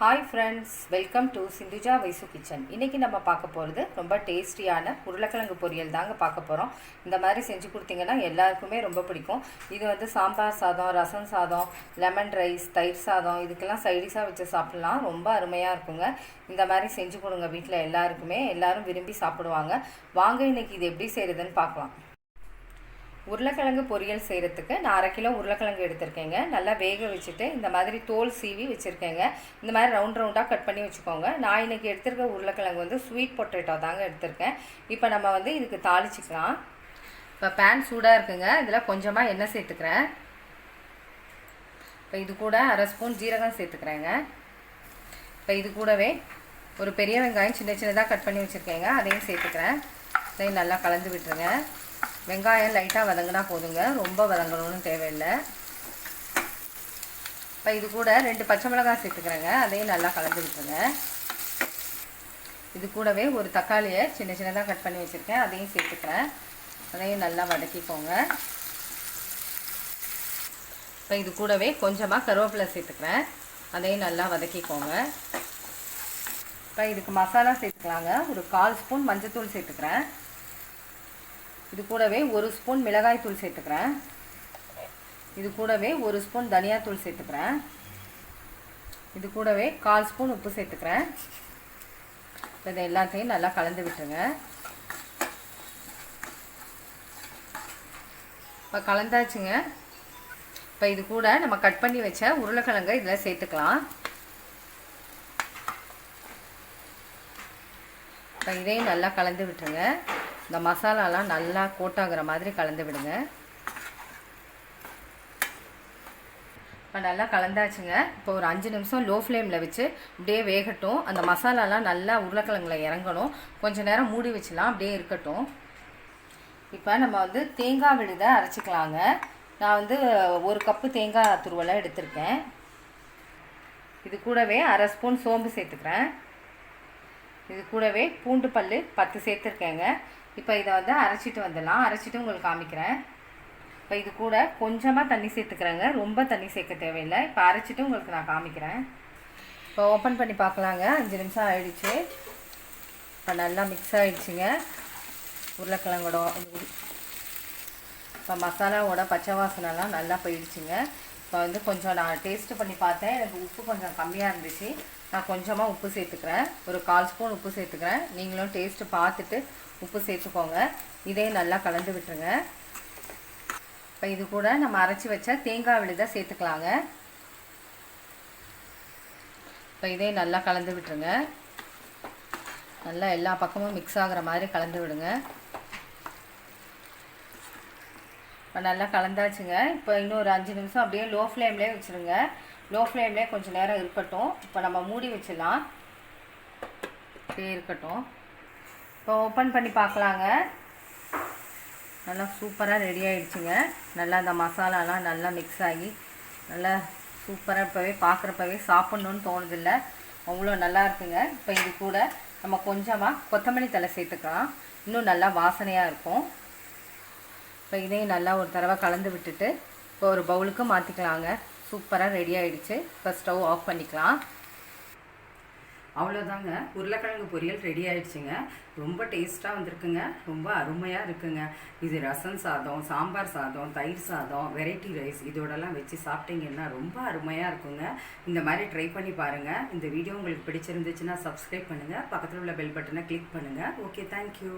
Hi friends welcome to Sindhuja Vaishu kitchen இன்றைக்கி நம்ம பார்க்க போகிறது ரொம்ப டேஸ்டியான உருளைக்கிழங்கு பொரியல் தாங்க பார்க்க போகிறோம் இந்த மாதிரி செஞ்சு கொடுத்தீங்கன்னா எல்லாருக்குமே ரொம்ப பிடிக்கும். இது வந்து சாம்பார் சாதம் ரசம் சாதம் லெமன் ரைஸ் தயிர் சாதம் இதுக்கெல்லாம் சைடிஷாக வச்சு சாப்பிட்லாம். ரொம்ப அருமையாக இருக்குங்க. இந்த மாதிரி செஞ்சு கொடுங்க வீட்டில் எல்லாருக்குமே. எல்லாரும் விரும்பி சாப்பிடுவாங்க. வாங்க இன்னைக்கு இது எப்படி செய்கிறதுன்னு பார்க்கலாம். உருளைக்கிழங்கு பொரியல் செய்கிறதுக்கு நான் அரை கிலோ உருளைக்கிழங்கு எடுத்திருக்கேங்க. நல்லா வேக வச்சுட்டு இந்த மாதிரி தோல் சீவி வச்சுருக்கேங்க. இந்த மாதிரி ரவுண்ட் ரவுண்டாக கட் பண்ணி வச்சுக்கோங்க. நான் இன்றைக்கி எடுத்திருக்க உருளைக்கிழங்கு வந்து ஸ்வீட் பொட்டேட்டோ தாங்க எடுத்திருக்கேன். இப்போ நம்ம வந்து இதுக்கு தாளிச்சிக்கலாம். இப்போ பேன் சூடாக இருக்குங்க. இதில் கொஞ்சமாக எண்ணெய் சேர்த்துக்கிறேன். இப்போ இது கூட அரை ஸ்பூன் ஜீரகம் சேர்த்துக்கிறேங்க. இப்போ இது கூடவே ஒரு பெரிய வெங்காயம் சின்ன சின்னதாக கட் பண்ணி வச்சுருக்கேங்க. அதையும் சேர்த்துக்கிறேன். அதையும் நல்லா கலந்து விட்டுருங்க. வெங்காயம் லைட்டாக வதங்கினா போதுங்க. ரொம்ப வதங்கணும்னு தேவையில்லை. இப்போ இது கூட ரெண்டு பச்சை மிளகாய் சேர்த்துக்கிறேங்க. அதையும் நல்லா கலந்து விட்டுருங்க. இது கூடவே ஒரு தக்காளியை சின்ன சின்னதாக கட் பண்ணி வச்சுருக்கேன். அதையும் சேர்த்துக்கிறேன். அதையும் நல்லா வதக்கிக்கோங்க. இப்போ இது கூடவே கொஞ்சமாக கருவேப்பிலை சேர்த்துக்கிறேன். அதையும் நல்லா வதக்கிக்கோங்க. இப்போ இதுக்கு மசாலா சேர்த்துக்கலாங்க. ஒரு கால் ஸ்பூன் மஞ்சத்தூள் சேர்த்துக்கிறேன். இது கூடவே ஒரு ஸ்பூன் மிளகாய் தூள் சேர்த்துக்கிறேன். இது கூடவே ஒரு ஸ்பூன் தனியாத்தூள் சேர்த்துக்கிறேன். இது கூடவே கால் ஸ்பூன் உப்பு சேர்த்துக்கிறேன். இதை எல்லாத்தையும் நல்லா கலந்து விட்டுருங்க. இப்போ கலந்தாச்சுங்க. இப்போ இது கூட நம்ம கட் பண்ணி வச்ச உருளைக்கிழங்கை இதில் சேர்த்துக்கலாம். இப்போ இதையும் நல்லா கலந்து விட்டுருங்க. இந்த மசாலாலாம் நல்லா கோட்டாகிற மாதிரி கலந்து விடுங்க. இப்போ நல்லா கலந்தாச்சுங்க. இப்போ ஒரு அஞ்சு நிமிஷம் லோ ஃப்ளேமில் வச்சு அப்படியே வேகட்டும். அந்த மசாலாலாம் நல்லா உருளைக்கிழங்குல இறங்கணும். கொஞ்சம் நேரம் மூடி வச்சுலாம் அப்படியே இருக்கட்டும். இப்போ நம்ம வந்து தேங்காய் விழுதை அரைச்சிக்கலாங்க. நான் வந்து ஒரு கப்பு தேங்காய் துருவலை எடுத்திருக்கேன். இது கூடவே அரை ஸ்பூன் சோம்பு சேர்த்துக்கிறேன். இது கூடவே பூண்டு பல் பத்து சேர்த்துருக்கேங்க. இப்போ இதை வந்து அரைச்சிட்டு வந்துடலாம். அரைச்சிட்டு உங்களுக்கு காமிக்கிறேன். இப்போ இது கூட கொஞ்சமாக தண்ணி சேர்த்துக்கிறேங்க. ரொம்ப தண்ணி சேர்க்க தேவையில்லை. இப்போ அரைச்சிட்டு உங்களுக்கு நான் காமிக்கிறேன். இப்போ ஓப்பன் பண்ணி பார்க்கலாங்க. அஞ்சு நிமிஷம் ஆயிடுச்சு. இப்போ நல்லா மிக்ஸ் ஆகிடுச்சிங்க உருளைக்கிழங்கோட இப்போ மசாலாவோட பச்சை வாசனைலாம் நல்லா போயிடுச்சுங்க. இப்போ வந்து கொஞ்சம் நான் டேஸ்ட்டு பண்ணி பார்த்தேன். எனக்கு உப்பு கொஞ்சம் கம்மியாக இருந்துச்சு. நான் கொஞ்சமாக உப்பு சேர்த்துக்கிறேன். ஒரு கால் ஸ்பூன் உப்பு சேர்த்துக்கிறேன். நீங்களும் டேஸ்ட்டு பார்த்துட்டு உப்பு சேர்த்துக்கோங்க. இதையும் நல்லா கலந்து விட்டுருங்க. இப்போ இது கூட நம்ம அரைச்சி வச்ச தேங்காய் விழுதை சேர்த்துக்கலாங்க. இப்போ இதையும் நல்லா கலந்து விட்டுருங்க. நல்லா எல்லா பக்கமும் மிக்ஸ் ஆகிற மாதிரி கலந்து விடுங்க. இப்போ நல்லா கலந்தாச்சுங்க. இப்போ இன்னும் ஒரு அஞ்சு நிமிஷம் அப்படியே லோ ஃப்ளேம்லேயே வச்சுருங்க. லோ ஃப்ளேம்லேயே கொஞ்சம் நேரம் இருக்கட்டும். இப்போ நம்ம மூடி வச்சிடலாம். அப்படியே இருக்கட்டும். இப்போ ஓப்பன் பண்ணி பார்க்கலாங்க. நல்லா சூப்பராக ரெடி ஆகிடுச்சுங்க நல்லா அந்த மசாலாலாம் நல்லா மிக்ஸ் ஆகி நல்லா சூப்பராக இப்போவே பார்க்குறப்பவே சாப்பிட்ணுன்னு தோணுதில்லை. அவ்வளோ நல்லா இருக்குங்க. இப்போ இது கூட நம்ம கொஞ்சமாக கொத்தமல்லி தலை சேர்த்துக்கலாம். இன்னும் நல்லா வாசனையாக இருக்கும். இப்போ இதையும் நல்லா ஒரு தடவை கலந்து விட்டுட்டு இப்போ ஒரு பவுலுக்கு மாற்றிக்கலாங்க சூப்பராக ரெடி ஆகிடுச்சு இப்போ ஸ்டவ் ஆஃப் பண்ணிக்கலாம். அவ்வளோதாங்க உருளைக்கிழங்கு பொரியல் ரெடி ஆயிடுச்சுங்க. ரொம்ப டேஸ்ட்டாக வந்திருக்குங்க. ரொம்ப அருமையாக இருக்குங்க. இது ரசம் சாதம் சாம்பார் சாதம் தயிர் சாதம் வெரைட்டி ரைஸ் இதோடலாம் வச்சு சாப்பிட்டீங்கன்னா ரொம்ப அருமையாக இருக்குங்க. இந்த மாதிரி ட்ரை பண்ணி பாருங்கள் இந்த வீடியோ உங்களுக்கு பிடிச்சிருந்துச்சுன்னா சப்ஸ்கிரைப் பண்ணுங்கள் பக்கத்தில் உள்ள பெல் பட்டனை கிளிக் பண்ணுங்கள் ஓகே தேங்க்யூ